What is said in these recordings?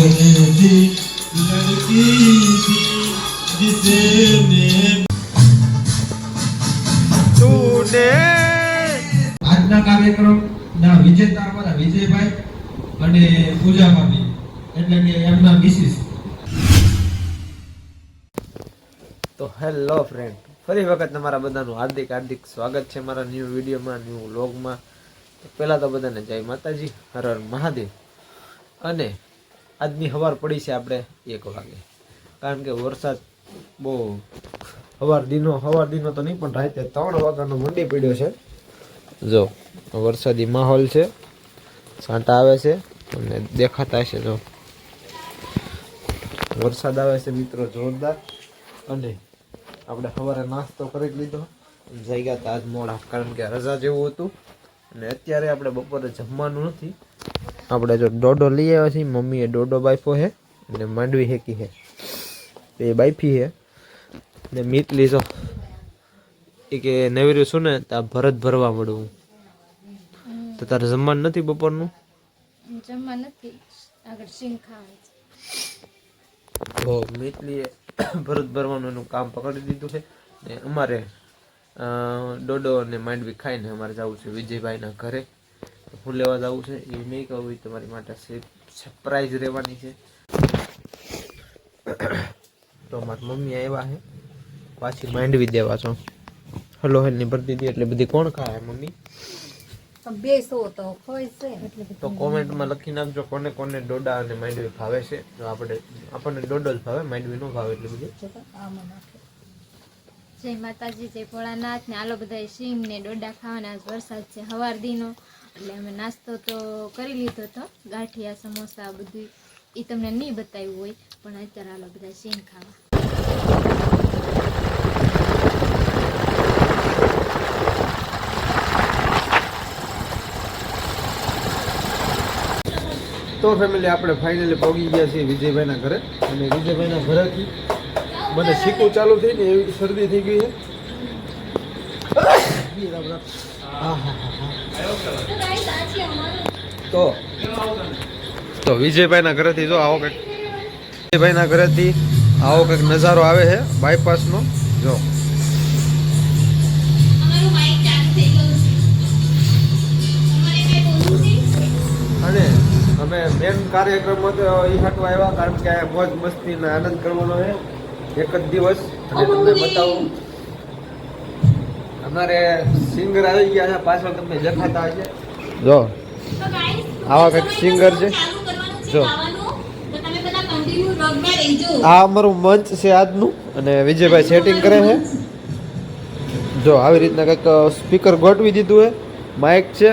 गई लड़की थी जिसे मैं તૂને આજના કાર્યક્રમના વિજેતા અમારા વિજયભાઈ અને પૂજા ભાભી એટલે કે એમના મિસિસ તો હેલો ફ્રેન્ડ ફરી વખત તમારા બધાનું હાર્દિક હાર્દિક સ્વાગત છે મારા ન્યૂ વિડીયોમાં ન્યૂ વ્લોગમાં તો પહેલાં તો બધાને જય માતાજી હર હર મહાદેવ અને આજની હવાર પડી છે આપણે એક વાગે. કારણ કે વરસાદ બહુ હવાર દીનો હવાર દીનો તો નહીં, પણ રાતે ત્રણ વાગ્યાનો મંડી પડ્યો છે. જો, વરસાદી માહોલ છે. છાંટા આવે છે અને દેખાતા છે, જો. વરસાદ આવે છે મિત્રો જોરદાર. અને આપણે સવારે નાસ્તો કરી લીધો. જઈ ગયા આજ મોડા, કારણ કે રજા જેવું હતું. અને અત્યારે આપણે બપોરે જમવાનું નથી. આપણે જો ડોડો લઈ આવ્યા છીએ મમ્મીએ ડોડો બાફો છે અને માંડવી હેકી છે. એ બાફી છે. ને મીત લીધો એ કે નવીરું શું ને ત્યાં ભરત ભરવા મળવું તો તારે જમવાનું નથી બપોરનું? જમવાનું નથી. આગળ સિંગ ખાવાનું તો મિતલીએ ભરત ભરવાનું એનું કામ પકડી દીધું છે. ને અમારે ડોડો અને માંડવી ખાઈને અમારે જવું છે વિજયભાઈના ઘરે. હું લેવા જવું છે એ નહીં કહું તમારી માટે સરપ્રાઈઝ રહેવાની છે. તો મારી મમ્મી આવ્યા છે. પાછી માંડવી દેવા છો હલો હેલની ભરી દીધી એટલે બધી કોણ ખાય મમ્મી? બે તો છે. તો કોમેન્ટમાં લખી નાખજો કોને કોને ડોડા અને માંડવી ભાવે છે. તો આપણે આપણને ડોડો જ ભાવે માંડવી ન ભાવે એટલે બધું. આમાં જય માતાજી જય ભોળાનાથ ને આલો બધા સિંગ ને ડોડા ખાવાના વરસાદ છે હવાર દીનો. એટલે અમે નાસ્તો તો કરી લીધો હતો ગાંઠિયા, સમોસા બધું એ તમને નહીં બતાવ્યું હોય, પણ અત્યારે આલો બધા શેન ખાવા. તો ફેમિલી આપણે ફાઇનલી પહોંચી ગયા છીએ વિજયભાઈના ઘરે. અને વિજયભાઈના ઘરેથી મને શીખવું ચાલુ થઈ ને એવી શરદી થઈ ગઈ છે. તો તો વિજયભાઈના ઘરેથી જો આવો કંઈક. વિજયભાઈના ઘરેથી આવો કંઈક નજારો આવે છે બાયપાસનો જો. અને અમે મેન કાર્યક્રમ હતો એ હાટવા આવ્યા, કારણ કે મોજ મસ્તીને આનંદ કરવાનો છે. એક જ દિવસ. અને તમને બતાવું. અમારે સિંગર આવી ગયા છે. પાછળ તમને દેખાતા હશે. જો. આવા કંઈક સિંગર છે. જો. આ અમારું મંચ છે આજનું અને વિજયભાઈ સેટિંગ કરે છે. જો આવી રીતના કંઈક સ્પીકર ગોઠવી દીધું છે. માઇક છે.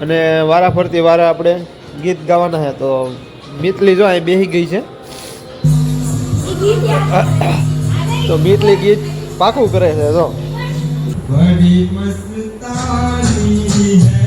અને વારા ફરતી વારા આપણે ગીત ગાવાના છે. તો મિતલી જો અહીં બેસી ગઈ છે. તો મિતલી ગીત પાકું કરે છે. જો. बड़ी मस्तानी है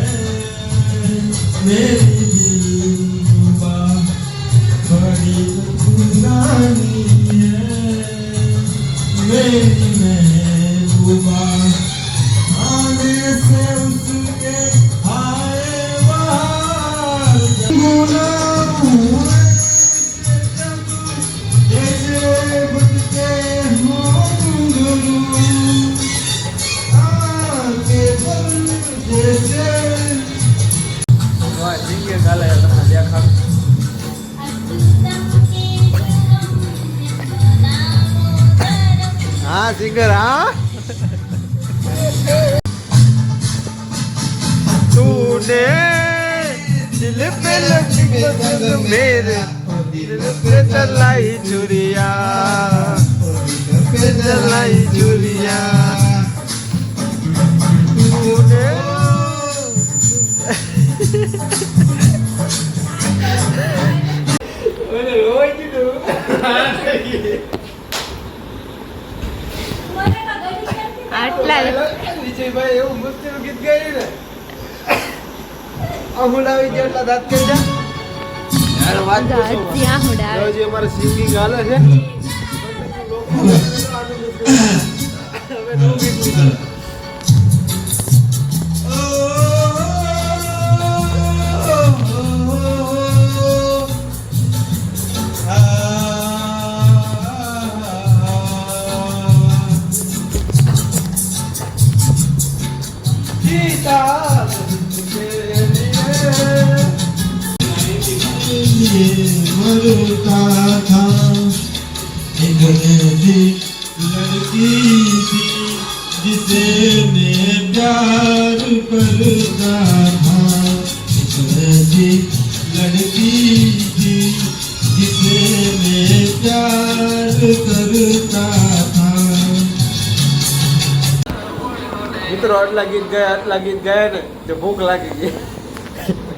நிக்கிறா तूने दिल पे लगी मेरे दिल पे चलाई चुरिया पे चलाई चुरिया तूने Olha, oi, Dudu. આટલા વિજયભાઈ એવું મુશ્કેલ ગીત ગાયું ને અમુલાવી જેટલા દાંત કરી જા યાર વાત પૂછો માં. હજી આહુડા આવે. જો જે અમારે સિંગિંગ હાલે છે मरता था एक ऐसी लड़की थी जिसे मैं प्यार करता था एक ऐसी लड़की આટલા ગીત ગયા આટલા ગીત ગયા ને તો ભૂખ લાગી ગઈ.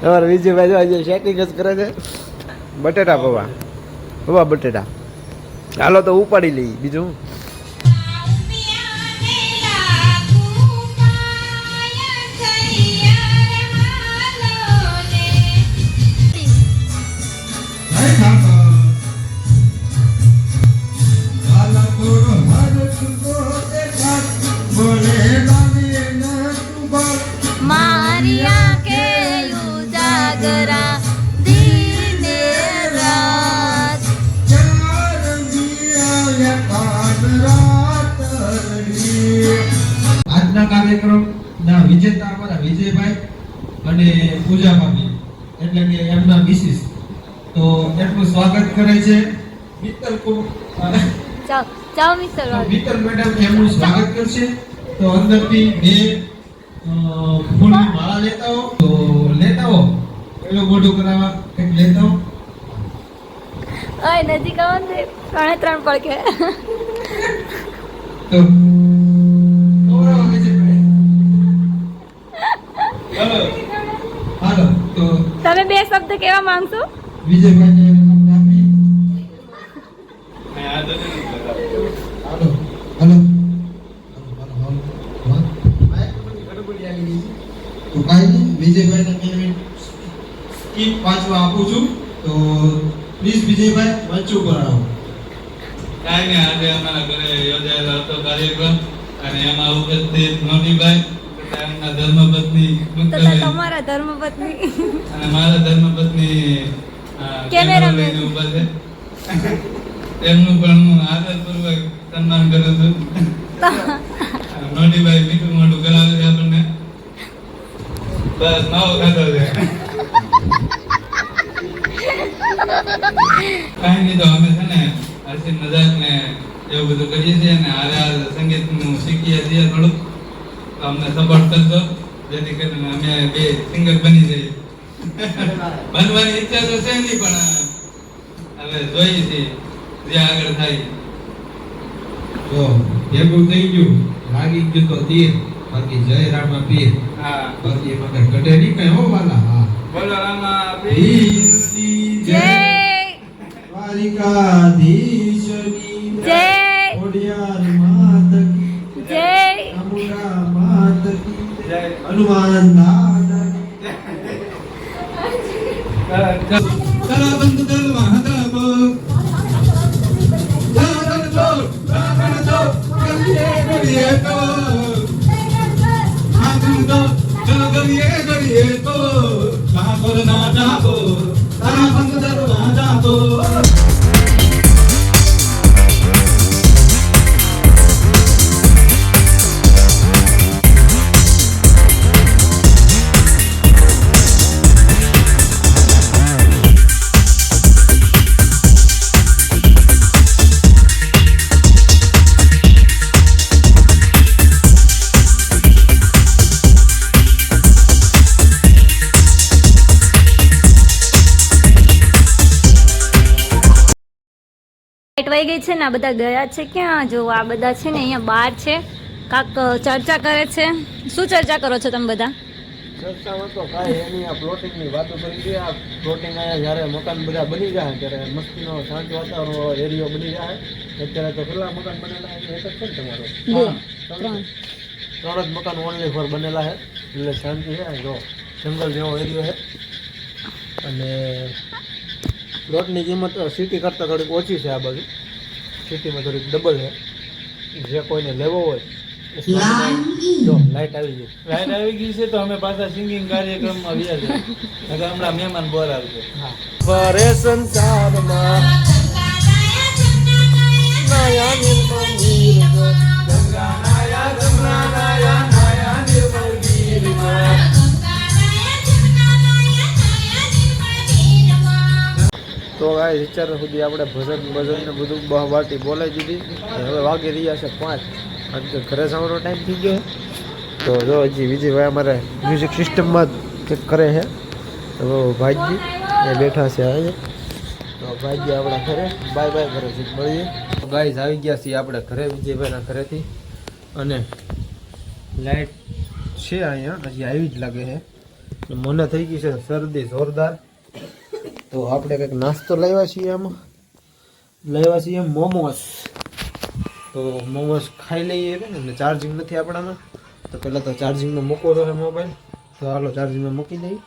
અમારા વિજયભાઈ જો આજે સેટિંગ જ કરે છે. બટેટા પૌવા. પૌવા બટેટા. ચાલો તો ઉપાડી લઈ બીજું આજના કાર્યક્રમના વિજેતા અમારા વિજયભાઈ અને પૂજા ભાભી એટલે કે એમના મિસિસ તો એમનું સ્વાગત કરે છે. મિત્તલ કુમાર ચાલ મિત્તલ મેડમ એમનું સ્વાગત કરશે. તો અંદરથી બે ફૂલની માળા લેતા હો તો લેતા હો પેલું મોઢું કરાવવા કંઈક લેતા હો ઓય નજીક આવો ને. ત્રણે ત્રણ પડકે. તમે બે શબ્દ કેવા માંગશો? વિજયભાઈને સ્કીપ પાછું આપું છું. તો પ્લીઝ વિજયભાઈ ઉપર આવો. કાંઈ નહીં આજે અમારા ઘરે યોજાયેલો હતો કાર્યક્રમ અને એમાં ઉપસ્થિત નોનીભાઈ. તથા ધર્મપત્ની તમારા ધર્મપત્ની. અને મારા ધર્મપત્ની કેમેરામેન. લઈને છે. તેમનું પણ હું આદરપૂર્વક સન્માન કરું છું. નોનીભાઈ મીઠું મોઢું કરાવે છે આપણને. બસ નવો ખાતો છે. કાંઈ નહીં તો અમે છે ને હસી મજાક ને એવું બધું કરીએ છીએ ને હારે સંગીતનું શીખીએ છીએ થોડું તો અમને સપોર્ટ કરજો જેથી કરીને અમે બે સિંગર બની જઈએ. બનવાની ઈચ્છા તો છે નહીં પણ હવે જોઈએ છીએ જે આગળ થાય. તો ભેગું થઈ ગયું. લાગી ગયું તો તીર બાકી જય રામા પીર હા. બાકી મગર કઈ ઘટે નહીં કઈ હો વાલા હા. બોલો રામા પીર જય. દ્વારિકાધીશની કરીએ તો તો ચલો કરીએ તો સાગર ના જાગો તારા બંધ દલવા જાગો વહી ગઈ છે ને આ બધા ગયા છે ક્યાં? જો આ બધા છે ને અહીંયા બહાર છે. કાક ચર્ચા કરે છે. શું ચર્ચા કરો છો તમે બધા? ચર્ચામાં તો કાંઈ એની આ પ્લોટિંગની વાતો કરી છે. આ પ્લોટિંગ અહીંયા જ્યારે મકાન બધા બની જાય ત્યારે મસ્તીનો શાંત વાતાવરણ એરિયો બની જાય. અત્યારે તો કેટલા મકાન બનેલા છે? એક જ છે ને તમારો? ત્રણ. ત્રણ જ મકાન ઓનલી ફોર બનેલા છે. એટલે શાંતિ છે. જો જંગલ જેવો એરિયો છે. અને પ્લોટની કિંમત સિટી કરતાં થોડીક ઓછી છે આ બાજુ. સિટીમાં થોડીક ડબલ છે. જે કોઈને લેવો હોય જો લાઈટ આવી ગઈ. લાઈટ આવી ગઈ છે તો અમે પાછા સિંગિંગ કાર્યક્રમમાં આવ્યા છે નકર હમણાં મહેમાન બોર આવશે. ફરે સંસારમાં નયા નિર્મળ ગંગા નાયા, જમુના નાયા, નાયા તો ગાય અત્યાર સુધી આપણે ભજન ભજન ને બધું વાટી બોલાવી દીધી. હવે વાગી રહ્યા છે પાંચ. કારણ કે ઘરે જવાનો ટાઈમ થઈ ગયો તો જો હજી વિજયભાઈ અમારે મ્યુઝિક સિસ્ટમમાં ચેક કરે છે. તો ભાઈજી એ બેઠા છે હવે. તો ભાઈજી આપણા ઘરે. બાય બાય કરે છે. મળીએ. તો ગાઈઝ આવી ગયા છીએ આપણે ઘરે, વિજયભાઈના ઘરેથી. અને લાઇટ છે અહીંયા. હજી આવી જ લાગે છે. મને થઈ ગઈ છે શરદી, જોરદાર. તો આપણે કંઈક નાસ્તો લાવ્યા છીએ આમાં? લાવ્યા છીએ મોમોસ. તો મોમોસ ખાઈ લઈએ ને ચાર્જિંગ નથી આપણામાં. તો પહેલાં તો ચાર્જિંગમાં મૂકવો તો મોબાઈલ. તો હાલો ચાર્જિંગમાં મૂકી દઈએ.